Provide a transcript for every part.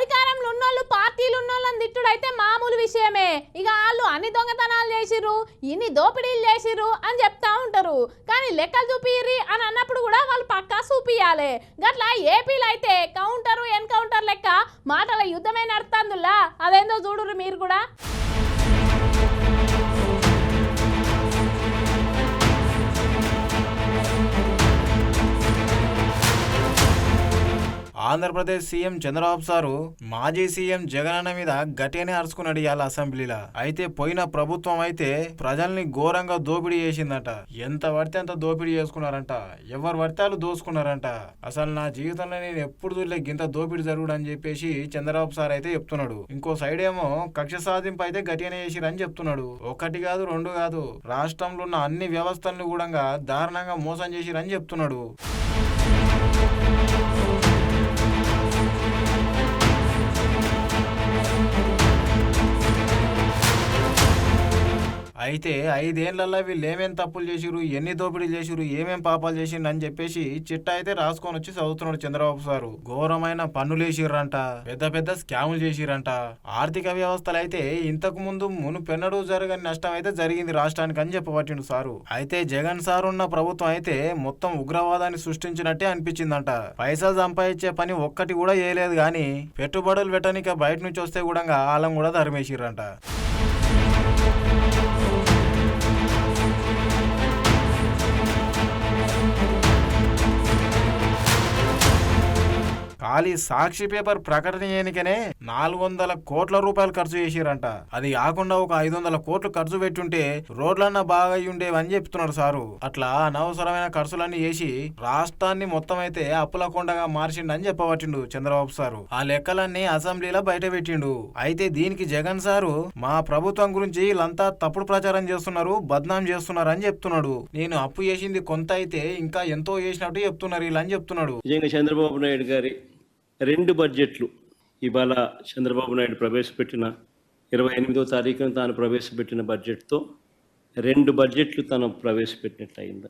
అధికారంలో ఉన్నోళ్ళు పార్టీలు ఉన్నోళ్ళని తిట్టుడైతే మామూలు విషయమే. ఇక వాళ్ళు అన్ని దొంగతనాలు చేసిర్రు ఇన్ని దోపిడీలు చేసిర్రు అని చెప్తా ఉంటారు. కానీ లెక్కలు చూపిర్రి అని అన్నప్పుడు కూడా వాళ్ళు పక్కా చూపియాలి గట్లా ఏపీలో అయితే కౌంటరు ఎన్కౌంటర్ లెక్క మాటల యుద్ధమే నడుతుందిలా అదేందో చూడరు మీరు కూడా. ఆంధ్రప్రదేశ్ సీఎం చంద్రబాబు సారు మాజీ సీఎం జగనన్న మీద గట్టిగానే అరుచుకున్నాడు ఇవాళ అసెంబ్లీలో. అయితే పోయిన ప్రభుత్వం అయితే ప్రజల్ని ఘోరంగా దోపిడీ చేసిందట. ఎంత పడితే అంత దోపిడీ చేసుకున్నారంట. ఎవరు పడితే వాళ్ళు దోసుకున్నారంట. అసలు నా జీవితంలో నేను ఎప్పుడు చూడలే ఇంత దోపిడీ జరుగుడు అని చెప్పేసి చంద్రబాబు సార్ అయితే చెప్తున్నాడు. ఇంకో సైడ్ ఏమో కక్ష సాధింపు అయితే గట్టిగానే చేసిరని చెప్తున్నాడు. ఒకటి కాదు రెండు కాదు. రాష్ట్రంలో ఉన్న అన్ని వ్యవస్థలను కూడా దారుణంగా మోసం చేసిరని చెప్తున్నాడు. అయితే ఐదేళ్ళలో వీళ్ళు ఏమేం తప్పులు చేసిరు ఎన్ని దోపిడీలు చేసిరు ఏమేం పాపాలు చేసిండు అని చెప్పేసి చిట్ట అయితే రాసుకొని వచ్చి చదువుతున్నాడు చంద్రబాబు సారు. ఘోరమైన పన్నులు వేసిర్రంట పెద్ద పెద్ద స్కాములు చేసిరంట ఆర్థిక వ్యవస్థలు అయితే ఇంతకు ముందు మునుపెన్నడూ జరగని నష్టం అయితే జరిగింది రాష్ట్రానికి అని చెప్పబట్టిండు సారు. అయితే జగన్ సార్ ఉన్న ప్రభుత్వం అయితే మొత్తం ఉగ్రవాదాన్ని సృష్టించినట్టే అనిపించిందంట. పైసలు సంపాదించే పని ఒక్కటి కూడా చేయలేదు కానీ పెట్టుబడులు పెట్టనిక బయట నుంచి వస్తే కూడా ఆలం కూడా ధర్మేసిర్రంట Thank you. ఖాళీ సాక్షి పేపర్ ప్రకటన చేయనికనే నాలుగు వందల కోట్ల రూపాయలు ఖర్చు చేసిరంట. అది కాకుండా ఒక ఐదు వందల కోట్లు ఖర్చు పెట్టుంటే రోడ్లన్నా బాగా అయి ఉండేవని చెప్తున్నారు సారు. అట్లా అనవసరమైన ఖర్చులన్నీ చేసి రాష్ట్రాన్ని మొత్తం అయితే అప్పుల కొండగా మార్చిండని చెప్పబట్టిండు చంద్రబాబు సారు. ఆ లెక్కలన్నీ అసెంబ్లీలో బయట పెట్టిండు. అయితే దీనికి జగన్ సారు మా ప్రభుత్వం గురించి వీళ్ళంతా తప్పుడు ప్రచారం చేస్తున్నారు బద్నాం చేస్తున్నారు అని చెప్తున్నాడు. నేను అప్పు చేసింది కొంత అయితే ఇంకా ఎంతో చేసినట్టు చెప్తున్నారు వీళ్ళని చెప్తున్నాడు. చంద్రబాబు నాయుడు గారి రెండు బడ్జెట్లు ఇవాళ చంద్రబాబు నాయుడు ప్రవేశపెట్టిన ఇరవై ఎనిమిదో తారీఖున తాను ప్రవేశపెట్టిన బడ్జెట్తో రెండు బడ్జెట్లు తను ప్రవేశపెట్టినట్లు అయింది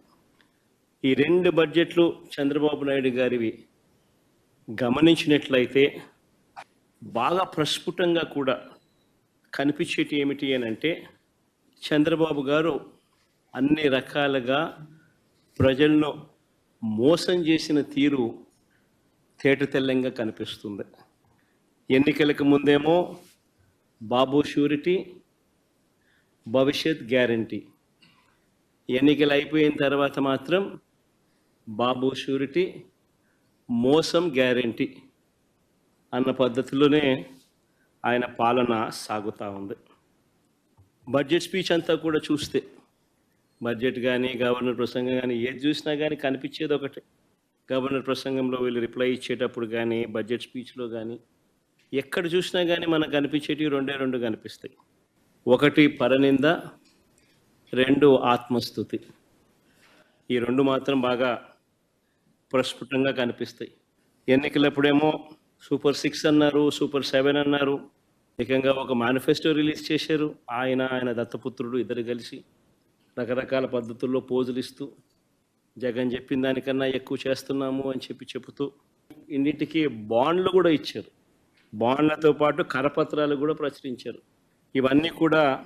ఈ రెండు బడ్జెట్లు చంద్రబాబు నాయుడు గారివి గమనించినట్లయితే బాగా ప్రస్ఫుటంగా కూడా కనిపించేటి ఏమిటి అని అంటే చంద్రబాబు గారు అన్ని రకాలుగా ప్రజలను మోసం చేసిన తీరు తేట తెల్లంగా కనిపిస్తుంది. ఎన్నికలకు ముందేమో బాబు షూరిటీ భవిష్యత్ గ్యారంటీ. ఎన్నికలు అయిపోయిన తర్వాత మాత్రం బాబు షూరిటీ మోసం గ్యారంటీ అన్న పద్ధతిలోనే ఆయన పాలన సాగుతూ ఉంది. బడ్జెట్ స్పీచ్ అంతా కూడా చూస్తే బడ్జెట్ కానీ గవర్నర్ ప్రసంగం కానీ ఏది చూసినా కానీ కనిపించేది ఒకటే. గవర్నర్ ప్రసంగంలో వీళ్ళు రిప్లై ఇచ్చేటప్పుడు కానీ బడ్జెట్ స్పీచ్లో కానీ ఎక్కడ చూసినా కానీ మనకు కనిపించేటివి రెండే రెండు కనిపిస్తాయి. ఒకటి పరనింద రెండు ఆత్మస్థుతి. ఈ రెండు మాత్రం బాగా ప్రస్ఫుటంగా కనిపిస్తాయి. ఎన్నికలప్పుడేమో సూపర్ సిక్స్ అన్నారు సూపర్ సెవెన్ అన్నారు ఏకంగా ఒక మేనిఫెస్టో రిలీజ్ చేశారు. ఆయన ఆయన దత్తపుత్రుడు ఇద్దరు కలిసి రకరకాల పద్ధతుల్లో పోజులు ఇస్తూ జగన్ చెప్పిన దానికన్నా ఎక్కువ చేస్తున్నాము అని చెప్పి చెబుతూ ఇన్నిటికీ బాండ్లు కూడా ఇచ్చారు. బాండ్లతో పాటు కరపత్రాలు కూడా ప్రచురించారు. ఇవన్నీ కూడా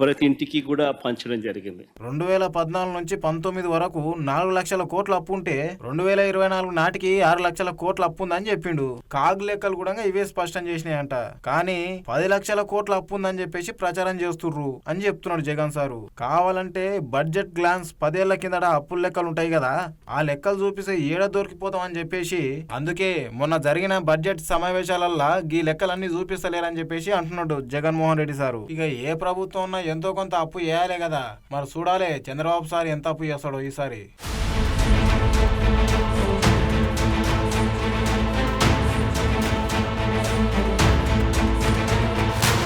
ప్రతి ఇంటికి కూడా పంచడం జరిగింది. రెండు వేల పద్నాలుగు నుంచి పంతొమ్మిది వరకు నాలుగు లక్షల కోట్ల అప్పు ఉంటే రెండు వేల ఇరవై నాలుగు నాటికి ఆరు లక్షల కోట్ల అప్పు ఉందని చెప్పిండు. కాగ్ లెక్కలు కూడా ఇవే స్పష్టం చేసినాయంట. కానీ పది లక్షల కోట్ల అప్పు ఉందని చెప్పేసి ప్రచారం చేస్తుర్రు అని చెప్తున్నాడు జగన్ సారు. కావాలంటే బడ్జెట్ గ్లాన్స్ పదేళ్ళ కిందట అప్పుల లెక్కలు ఉంటాయి కదా ఆ లెక్కలు చూపిస్తే ఏడ దొరికిపోతాం అని చెప్పేసి అందుకే మొన్న జరిగిన బడ్జెట్ సమావేశాలల్లా ఈ లెక్కలన్నీ చూపిస్తలేరని చెప్పేసి అంటున్నాడు జగన్మోహన్ రెడ్డి సారు. ఇక ఏ ప్రభుత్వం ఉన్నా ఎంతో కొంత అప్పు చేయాలే కదా. మరి చూడాలి చంద్రబాబు సార్ ఎంత అప్పు చేస్తాడో ఈసారి.